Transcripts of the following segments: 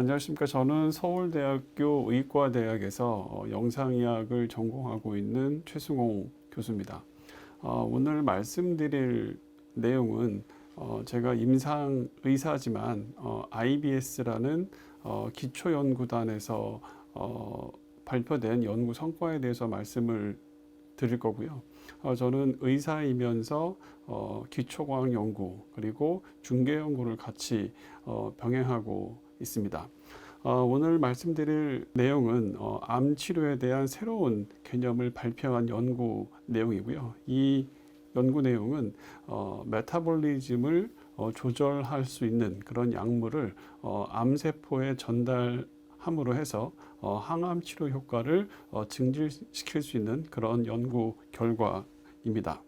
안녕하십니까. 저는 서울대학교 의과대학에서 어, 영상의학을 전공하고 있는 최승홍 교수입니다. 어, 오늘 말씀드릴 내용은 어, 제가 임상 의사지만 어, IBS라는 어, 기초연구단에서 어, 발표된 연구 성과에 대해서 말씀을 드릴 거고요. 어, 저는 의사이면서 어, 기초과학 연구 그리고 중개 연구를 같이 어, 병행하고 있습니다. 어, 오늘 말씀드릴 내용은 어, 암 치료에 대한 새로운 개념을 발표한 연구 내용이고요. 이 연구 내용은 어, 메타볼리즘을 어, 조절할 수 있는 그런 약물을 어, 암세포에 전달함으로 해서 어, 항암 치료 효과를 어, 증진시킬 수 있는 그런 연구 결과입니다.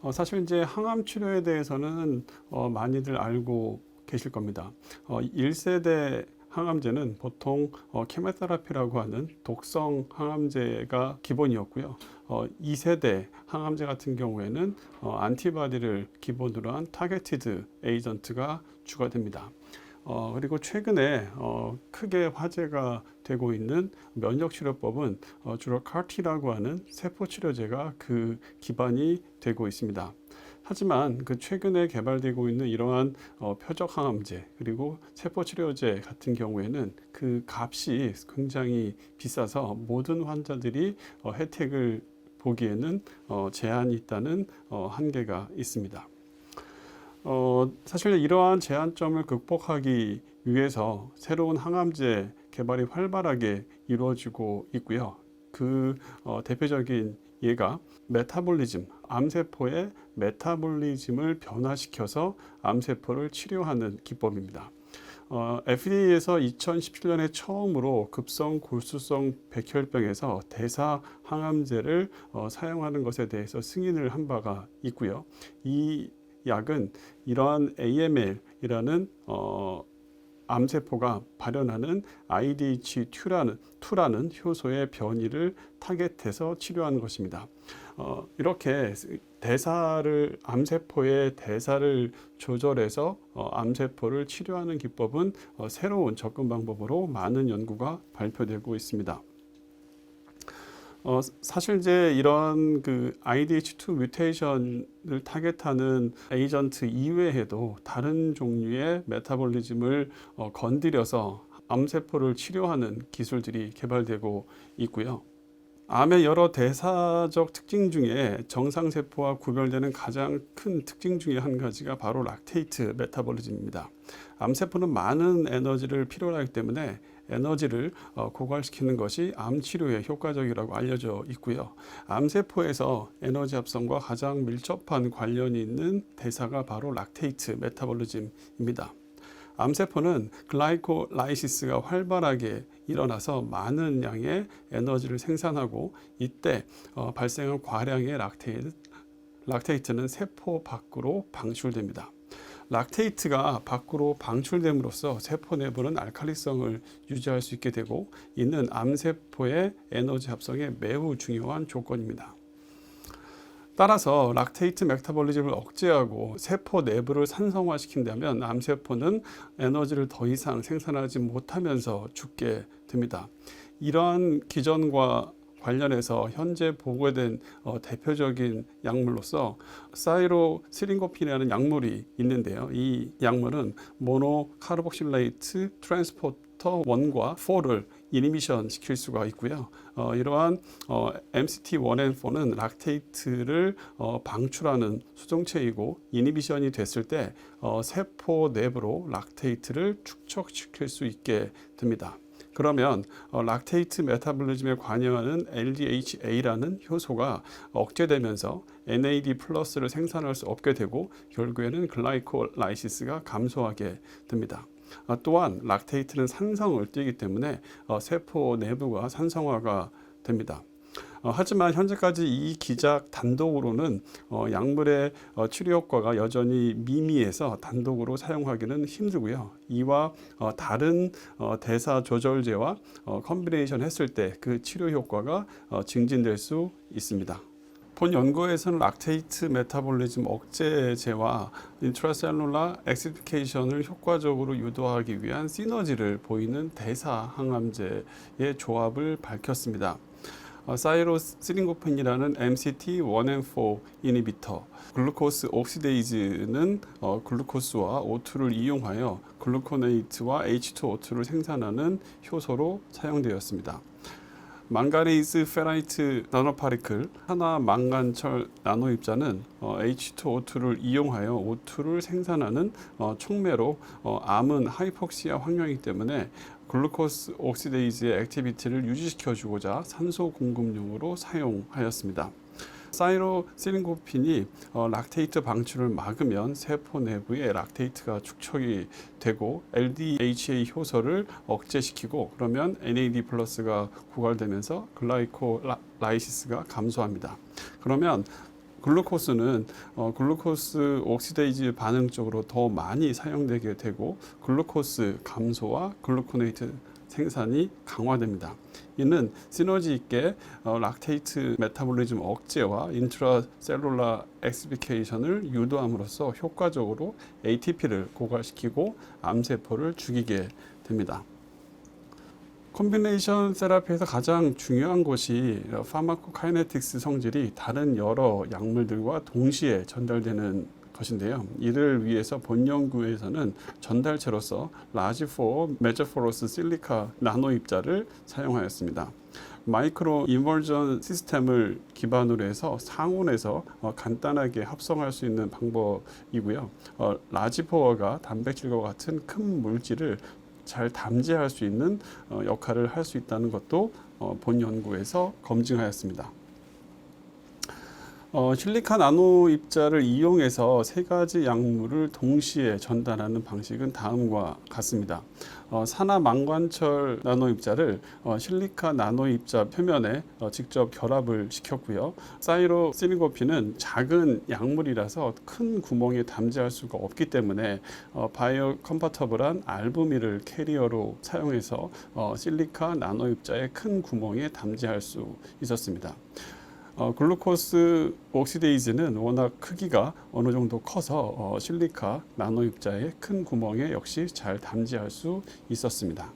어, 사실 이제 항암 치료에 대해서는 어, 많이들 알고 계실 겁니다. 어, 1세대 항암제는 보통 어, 케모테라피라고 하는 독성 항암제가 기본이었고요. 어, 2세대 항암제 같은 경우에는 어, 안티바디를 기본으로 한 타겟티드 에이전트가 추가됩니다. 어, 그리고 최근에 어, 크게 화제가 되고 있는 면역 치료법은 어, 주로 CAR-T라고 하는 세포 치료제가 그 기반이 되고 있습니다. 하지만 그 최근에 개발되고 있는 이러한 어, 표적 항암제 그리고 세포 치료제 같은 경우에는 그 값이 굉장히 비싸서 모든 환자들이 어, 혜택을 보기에는 어, 제한이 있다는 어, 한계가 있습니다. 어, 사실 이러한 제한점을 극복하기 위해서 새로운 항암제 개발이 활발하게 이루어지고 있고요. 그 어, 대표적인 예가 메타볼리즘, 암세포의 메타볼리즘을 변화시켜서 암세포를 치료하는 기법입니다. 어, FDA에서 2017년에 처음으로 급성 골수성 백혈병에서 대사 항암제를 어, 사용하는 것에 대해서 승인을 한 바가 있고요. 이 약은 이러한 AML이라는 어, 암세포가 발현하는 IDH2라는 2라는 효소의 변이를 타겟해서 치료하는 것입니다. 어, 이렇게 대사를 암세포의 대사를 조절해서 어, 암세포를 치료하는 기법은 어, 새로운 접근 방법으로 많은 연구가 발표되고 있습니다. 어, 사실 이제 이런 그 IDH2 뮤테이션을 타겟하는 에이전트 이외에도 다른 종류의 메타볼리즘을 어, 건드려서 암세포를 치료하는 기술들이 개발되고 있고요. 암의 여러 대사적 특징 중에 정상세포와 구별되는 가장 큰 특징 중에 한 가지가 바로 락테이트 메타볼리즘입니다. 암세포는 많은 에너지를 필요로 하기 때문에 에너지를 어, 고갈시키는 것이 암 치료에 효과적이라고 알려져 있고요. 암세포에서 에너지 합성과 가장 밀접한 관련이 있는 대사가 바로 락테이트 메타볼리즘입니다. 암세포는 글라이콜라이시스가 활발하게 일어나서 많은 양의 에너지를 생산하고 이때 어, 발생한 과량의 락테이트, 락테이트는 세포 밖으로 방출됩니다. 락테이트가 밖으로 방출됨으로써 세포 내부는 알칼리성을 유지할 수 있게 되고 이는 암세포의 에너지 합성에 매우 중요한 조건입니다. 따라서 락테이트 메타볼리즘을 억제하고 세포 내부를 산성화시킨다면 암세포는 에너지를 더 이상 생산하지 못하면서 죽게 됩니다. 이러한 기전과 관련해서 현재 보고된 어, 대표적인 약물로서 사이로스링고핀이라는 약물이 있는데요. 이 약물은 모노카르복실레이트 트랜스포터 1과 4를 이니미션 시킬 수가 있고요. 어, 이러한 어, MCT1 and 4는 락테이트를 어, 방출하는 수정체이고 이니비션이 됐을 때 어, 세포 내부로 락테이트를 축적시킬 수 있게 됩니다. 그러면 어, 락테이트 메타볼리즘에 관여하는 LDHA라는 효소가 억제되면서 NAD 플러스를 생산할 수 없게 되고 결국에는 글라이콜라이시스가 감소하게 됩니다. 아, 또한 락테이트는 산성을 띠기 때문에 어, 세포 내부가 산성화가 됩니다. 어, 하지만 현재까지 이 기작 단독으로는 어, 약물의 어, 치료 효과가 여전히 미미해서 단독으로 사용하기는 힘들고요. 이와 어, 다른 어, 대사 조절제와 어, 컴비네이션 했을 때 그 치료 효과가 어, 증진될 수 있습니다. 본 연구에서는 락테이트 메타볼리즘 억제제와 인트라셀룰라 엑시피케이션을 효과적으로 유도하기 위한 시너지를 보이는 대사 항암제의 조합을 밝혔습니다. 어, 사이로스린고펜이라는 MCT 1M4 이니비터, 글루코스 옥시데이즈는 어, 글루코스와 O2를 이용하여 글루코네이트와 H2O2를 생산하는 효소로 사용되었습니다. 망가니즈 페라이트 나노파리클 하나 망간철 나노 입자는 어, H2O2를 이용하여 O2를 생산하는 어, 촉매로 어, 암은 하이폭시아 환경이기 때문에 글루코스 옥시데이즈의 액티비티를 유지시켜 주고자 산소 공급용으로 사용하였습니다. 사이로시린고핀이 어, 락테이트 방출을 막으면 세포 내부에 락테이트가 축적이 되고 LDHA 효소를 억제시키고 그러면 NAD 플러스가 고갈되면서 글라이콜라이시스가 감소합니다. 그러면 글루코스는 어, 글루코스 옥시데이즈 반응 쪽으로 더 많이 사용되게 되고 글루코스 감소와 글루코네이트 생산이 강화됩니다. 이는 시너지 있게 어, 락테이트 메타볼리즘 억제와 인트라셀룰라 엑스피케이션을 유도함으로써 효과적으로 ATP를 고갈시키고 암세포를 죽이게 됩니다. 콤비네이션 세라피에서 가장 중요한 것이 파마코카이네틱스 성질이 다른 여러 약물들과 동시에 전달되는 것인데요. 이를 위해서 본 연구에서는 전달체로서 라지4 메저포로스 실리카 나노 입자를 사용하였습니다. 마이크로 인버전 시스템을 기반으로 해서 상온에서 어, 간단하게 합성할 수 있는 방법이고요. 어, 라지포어가 단백질과 같은 큰 물질을 잘 담재할 수 있는 어, 역할을 할 수 있다는 것도 어, 본 연구에서 검증하였습니다. 어, 실리카 나노 입자를 이용해서 세 가지 약물을 동시에 전달하는 방식은 다음과 같습니다. 어, 산화 망관철 나노 입자를 어, 실리카 나노 입자 표면에 어, 직접 결합을 시켰고요. 사이로 시리고피는 작은 약물이라서 큰 구멍에 담재할 수가 없기 때문에 어, 바이오 컴파터블한 알부미를 캐리어로 사용해서 어, 실리카 나노 입자의 큰 구멍에 담재할 수 있었습니다. 어, 글루코스 옥시데이즈는 워낙 크기가 어느 정도 커서 어, 실리카 나노 입자의 큰 구멍에 역시 잘 담지할 수 있었습니다.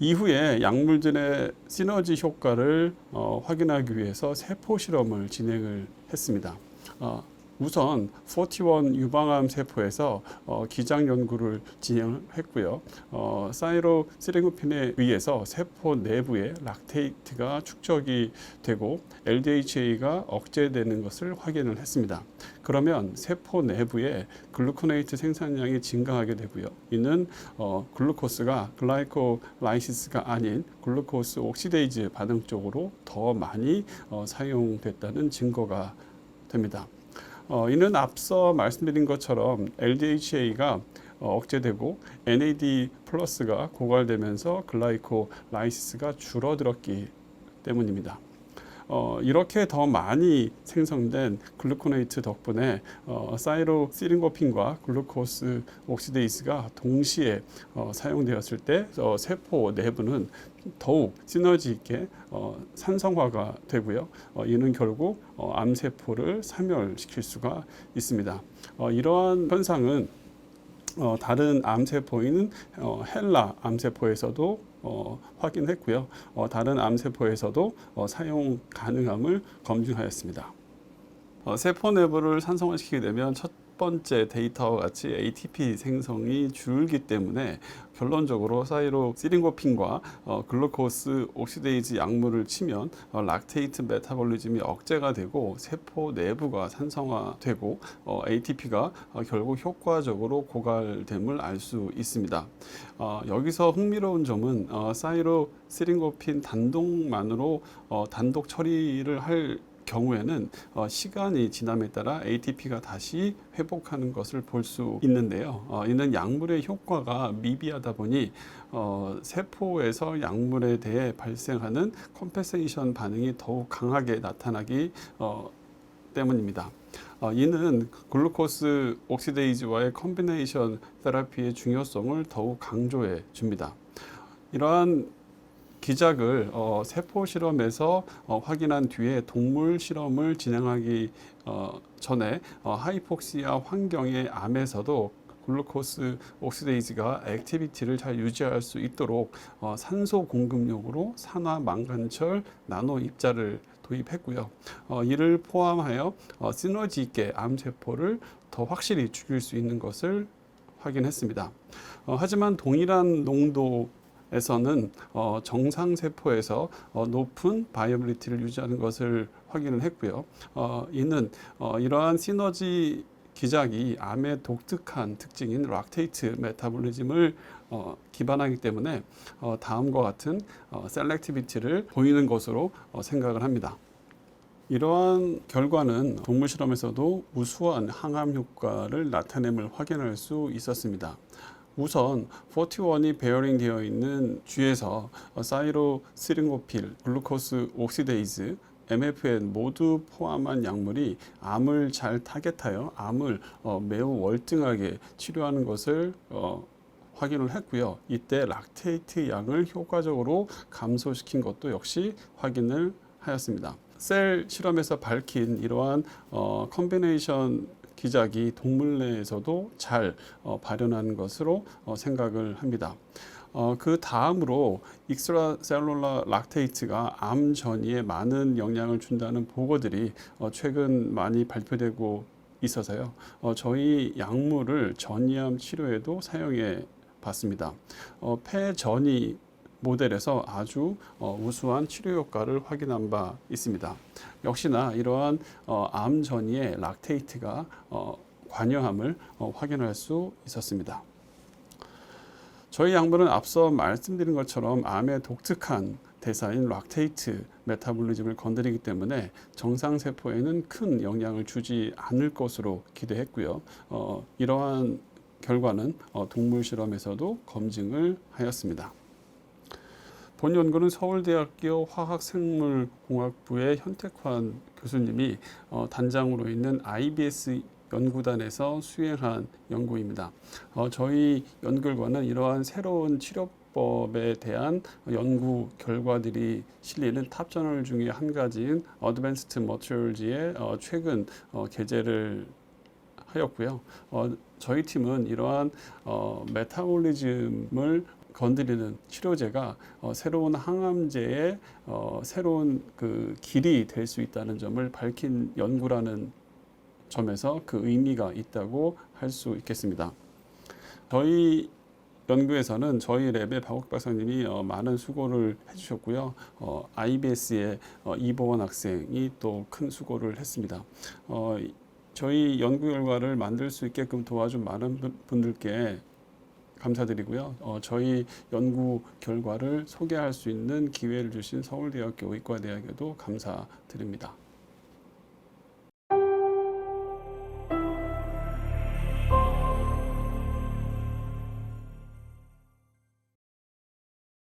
이후에 약물들의 시너지 효과를 어, 확인하기 위해서 세포 실험을 진행을 했습니다. 어, 우선 41 유방암 세포에서 어, 기장 연구를 진행했고요. 어, 사이로 시레고핀에 의해서 세포 내부에 락테이트가 축적이 되고 LDHA가 억제되는 것을 확인을 했습니다. 그러면 세포 내부에 글루코네이트 생산량이 증가하게 되고요. 이는 어, 글루코스가 글라이콜라이시스가 아닌 글루코스 옥시데이즈 반응 쪽으로 더 많이 어, 사용됐다는 증거가 됩니다. 어, 이는 앞서 말씀드린 것처럼 LDHA가 어, 억제되고 NAD 플러스가 고갈되면서 글라이코라이시스가 줄어들었기 때문입니다. 어, 이렇게 더 많이 생성된 글루코네이트 덕분에 어, 사이로시린고핀과 글루코스 옥시데이스가 동시에 어, 사용되었을 때 어, 세포 내부는 더욱 시너지 있게 어, 산성화가 되고요. 어, 이는 결국 어, 암세포를 사멸시킬 수가 있습니다. 어, 이러한 현상은 어, 다른 암세포인 어, 헬라 암세포에서도 어, 확인했고요. 어, 다른 암세포에서도 어, 사용 가능함을 검증하였습니다. 어, 세포 내부를 산성화시키게 되면 첫 번째 데이터와 같이 ATP 생성이 줄기 때문에 결론적으로 사이로 시린고핀과 어, 글루코스 옥시데이즈 약물을 치면 어, 락테이트 메타볼리즘이 억제가 되고 세포 내부가 산성화되고 어, ATP가 어, 결국 효과적으로 고갈됨을 알 수 있습니다. 어, 여기서 흥미로운 점은 어, 사이로 시린고핀 단독만으로 어, 단독 처리를 할 경우에는 어, 시간이 지남에 따라 ATP가 다시 회복하는 것을 볼 수 있는데요. 어, 이는 약물의 효과가 미비하다 보니 어, 세포에서 약물에 대해 발생하는 컴pen세이션 반응이 더욱 강하게 나타나기 어, 때문입니다. 어, 이는 글루코스 옥시데이즈와의 컴비네이션 테라피의 중요성을 더욱 강조해 줍니다. 이러한 기작을 어, 세포 실험에서 어, 확인한 뒤에 동물 실험을 진행하기 어, 전에 어, 하이폭시아 환경의 암에서도 글루코스 옥시데이즈가 액티비티를 잘 유지할 수 있도록 어, 산소 공급용으로 산화 망간철 나노 입자를 도입했고요. 어, 이를 포함하여 어, 시너지 있게 암 세포를 더 확실히 죽일 수 있는 것을 확인했습니다. 어, 하지만 동일한 농도 에서는 어, 정상 세포에서 어, 높은 바이오빌리티를 유지하는 것을 확인을 했고요. 어, 이는 어, 이러한 시너지 기작이 암의 독특한 특징인 락테이트 메타볼리즘을 어, 기반하기 때문에 어, 다음과 같은 어, 셀렉티비티를 보이는 것으로 어, 생각을 합니다. 이러한 결과는 동물 실험에서도 우수한 항암 효과를 나타냄을 확인할 수 있었습니다. 우선 41이 베어링 되어 있는 쥐에서 어, 사이로 스링고필, 글루코스 옥시데이즈, MFN 모두 포함한 약물이 암을 잘 타겟하여 암을 어, 매우 월등하게 치료하는 것을 어, 확인을 했고요. 이때 락테이트 양을 효과적으로 감소시킨 것도 역시 확인을 하였습니다. 셀 실험에서 밝힌 이러한 어, 컨비네이션 기작이 동물 내에서도 잘 어, 발현한 것으로 어, 생각을 합니다. 어, 그 다음으로 익스트라셀룰라 락테이트가 암 전이에 많은 영향을 준다는 보고들이 어, 최근 많이 발표되고 있어서요. 어, 저희 약물을 전이암 치료에도 사용해 봤습니다. 어, 폐전이 모델에서 아주 어, 우수한 치료 효과를 확인한 바 있습니다. 역시나 이러한 어, 암 전이의 락테이트가 어, 관여함을 어, 확인할 수 있었습니다. 저희 약물은 앞서 말씀드린 것처럼 암의 독특한 대사인 락테이트 메타볼리즘을 건드리기 때문에 정상 세포에는 큰 영향을 주지 않을 것으로 기대했고요. 어, 이러한 결과는 어, 동물 실험에서도 검증을 하였습니다. 본 연구는 서울대학교 화학생물공학부의 현택환 교수님이 어, 단장으로 있는 IBS 연구단에서 수행한 연구입니다. 어, 저희 연구 결과는 이러한 새로운 치료 법에 대한 연구 결과들이 실리는 탑 저널 중에 한 가지인 Advanced Materials의 어, 최근 어, 게재를 하였고요. 어, 저희 팀은 이러한 어, 메타볼리즘을 건드리는 치료제가 어, 새로운 항암제의 어, 새로운 그 길이 될 수 있다는 점을 밝힌 연구라는 점에서 그 의미가 있다고 할 수 있겠습니다. 저희 연구에서는 저희 랩의 박옥 박사님이 어, 많은 수고를 해주셨고요. 어, IBS의 어, 이보원 학생이 또 큰 수고를 했습니다. 어, 저희 연구 결과를 만들 수 있게끔 도와준 많은 분- 분들께 감사드리고요. 어, 저희 연구 결과를 소개할 수 있는 기회를 주신 서울대학교 의과대학에도 감사드립니다.